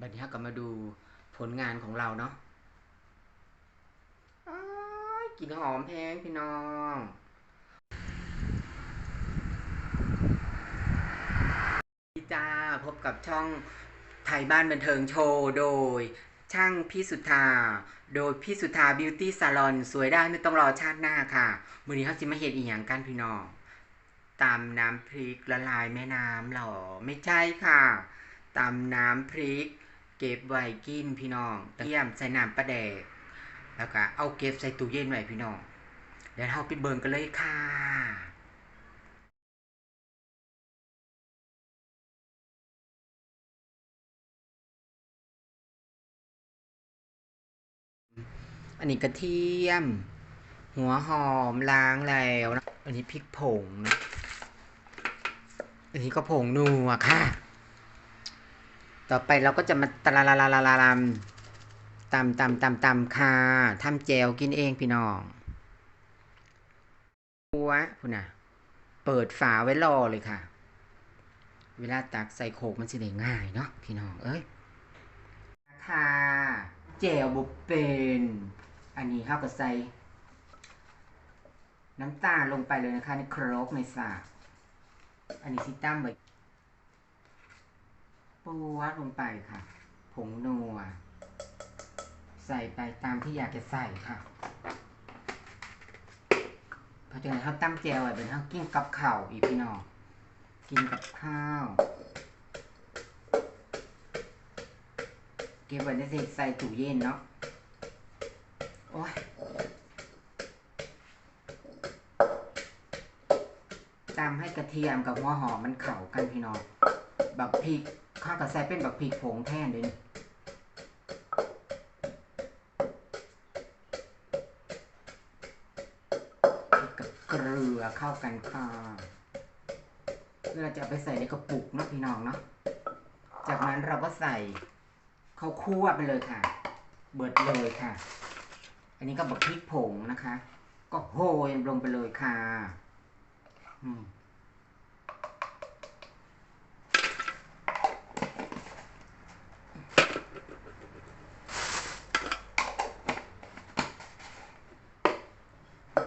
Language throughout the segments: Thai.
บัดนี้ก็มาดูผลงานของเราเนาะกลินหอมแพงพี่น้องดีจ้าพบกับช่องไทยบ้านบันเทิงโชว์โดยช่างพี่สุธา โดยพี่สุธาบิวตี้ซาลอนสวยได้ไม่ต้องรอชาติหน้าค่ะมือนี้เขาสิมาเห็นอีหยังกันพี่น้องตำน้ำพริกละลายแม่น้ำหรอ ไม่ใช่ค่ะตำน้ำพริก เก็บไว้กินพี่น้องเตรียมใส่น้ำปลาแดกแล้วก็เอาเก็บใส่ตู้เย็นไว้พี่น้องเดี๋ยวเราไปเบิ่งกันเลยค่ะอันนี้กระเทียม หัวหอมล้างแล้วนะอันนี้พริกผงนะอันนี้ก็ผงนัวค่ะ ต่อไปเราก็จะมาตะละละละละละลำตำตำตำตำค่ะทำแจวกินเองพี่น้องหัวคุณน่ะ เปิดฝาไว้รอเลยค่ะ เวลาตักใส่โขกมันสิได้ง่ายเนาะพี่น้อง เอ้ยค่ะแจวบุเป็น อันนี้ข้าวกับใส่น้ำตาลลงไปเลยนะคะในครกในสากอันนี้ซิตั้มไว้ ปูวัดลงไปค่ะ ผงนัว ใส่ไปตามที่อยากจะใส่ค่ะพราะฉะนั้นเขาตั้มแจวไว้เป็นเขากินกับข้าวอีพี่น้องกินกับข้าวเก็บไว้ในสิใส่ตู้เย็นเนาะโอ้ยตามให้กระเทียมกับหัวหอมมันเข้ากันพี่น้องแบักพริก ข้าวกับใส่เป็นแบักพริกผงแทนเลยนี่กับเกลือเข้ากันค่ะเพื่อจะไปใส่ในกระปุกนะพี่น้องเนาะ จากนั้นเราก็ใส่ข้าวคั่วไปเลยค่ะ เบิดเลยค่ะ อันนี้ก็แบักพริกผงนะคะ ก็โหยลงไปเลยค่ะ อืม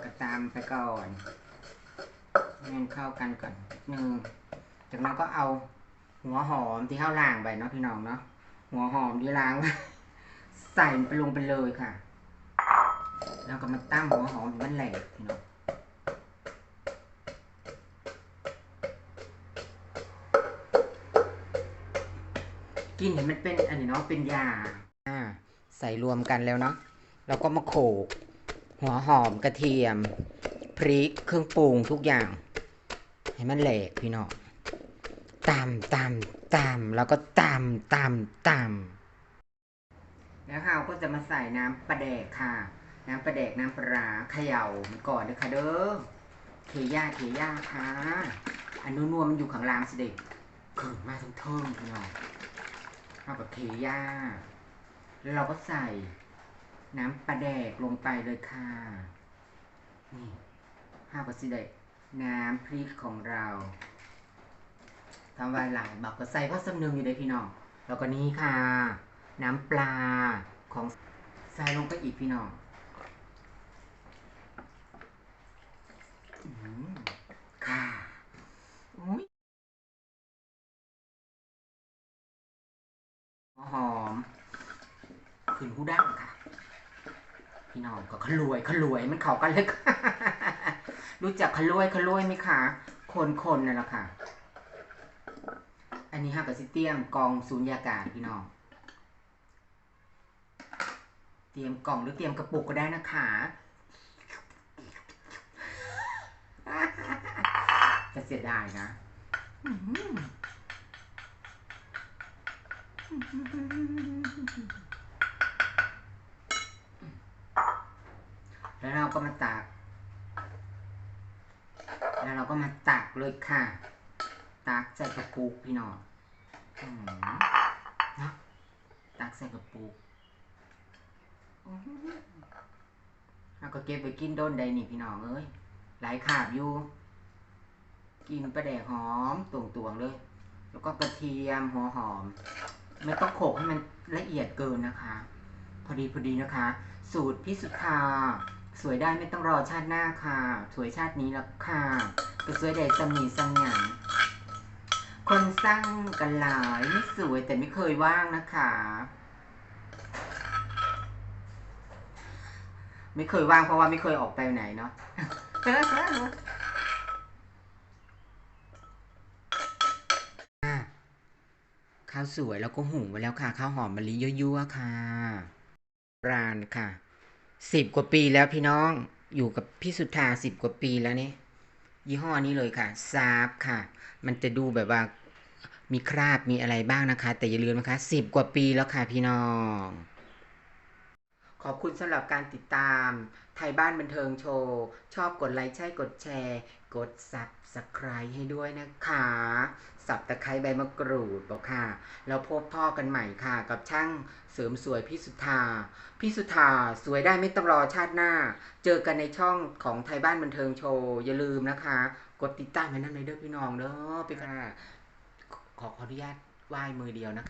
ก็ตามไปก่อนให้มันเข้ากันก่อนนิดนึงจากนั้นก็เอาหัวหอมที่เข้าล่างไปเนาะพี่น้องเนาะหัวหอมที่ล้างไว้ใส่ไปลงไปเลยค่ะ แล้วก็มาตั้งหัวหอมมันแหลกพี่น้องกินเห็นมันเป็นอันนี้เนาะเป็นยาอ่าใส่รวมกันแล้วเนาะแล้วก็มาโขก หัวหอมกระเทียม พริกเครื่องปรุงทุกอย่าง ให้มันแหลกพี่น้องตำตำตำแล้วก็ตำตำตำแล้วเราก็จะมาใส่น้ำปลาแดกค่ะ น้ำปลาแดกน้ำปลาเขย่าก่อนเลยค่ะเด้อเทย่าเทย่าค่ะอันนัวมันอยู่ข้างล่างสิเด็กขึ้นมาทั้งเทิงพี่น้องเรากับเทย่าแล้วเราก็ใส่ น้ำปลาแดกลงไปเลยค่ะ นี่ห้ากับสิเด็กน้ำพริกของเราทำไว้หลายบักก็ใส่เพราสำนึงอยู่เลยพี่น้อง แล้วก็นี่ค่ะ น้ำปลาของใส่ลงไปอีกพี่น้องอค่ะอุ้ยหอม ขึ้นหูดั้งค่ะ พี่น้องก็ขลวยขลวยมันเข้ากันเลยรู้จักขลวยขลวยไหมคะคนคนนั่นแหละค่ะ อันนี้ฮะกับซิเตียมกองสูญญากาศพี่น้อง เตรียมกล่องหรือเตรียมกระปุกก็ได้นะคะจะเสียดายนะอือหือ แล้วเราก็มาตักแล้วเราก็มาตักเลยค่ะตักใส่กระปุกพี่น้องนะตักใส่กระปุกแล้วก็เก็บไว้กินโดนใดนี่พี่น้องเอ้ย หลายขาบอยู่ กินปลาแดกหอมตวงๆเลย แล้วก็กระเทียมหัวหอม ไม่ต้องโขกให้มันละเอียดเกินนะคะ พอดีพอดีนะคะ สูตรพิสุทธา สวยได้ไม่ต้องรอชาติหน้าค่ะ สวยชาตินี้แล้วค่ะก็สวยได้สมีสมีคนสร้างกันหลายไม่สวยแต่ไม่เคยว่างนะคะ ไม่เคยว่างเพราะว่าไม่เคยออกไปไหนเนาะอะข้าวสวยแล้วก็หุงไว้แล้วค่ะ ข้าวหอมมะลิยั่วๆค่ะรานค่ะ สิบกว่าปีแล้วพี่น้องอยู่กับพี่สุธาสิบกว่าปีแล้วนี่ยี่ห้อนี้เลยค่ะซาบค่ะ มันจะดูแบบว่ามีคราบมีอะไรบ้างนะคะ แต่อย่าลืมนะคะสิบกว่าปีแล้วค่ะพี่น้อง ขอบคุณสำหรับการติดตาม ไทยบ้านบันเทิงโชว์ ชอบกดไลค์ใช่กดแชร์ กด subscribe ให้ด้วยนะคะ สับตะไคร้ใบมะกรูดบอกค่ะ แล้วพบพ่อกันใหม่ค่ะ กับช่างเสริมสวยพี่สุธาพี่สุธาสวยได้ไม่ต้องรอชาติหน้า เจอกันในช่องของไทยบ้านบันเทิงโชว์ อย่าลืมนะคะ กดติดตามให้นั่นเลยเด้อพี่น้องเด้อพี่ค่ะขอขออนุญาตไหว้มือเดียวนะ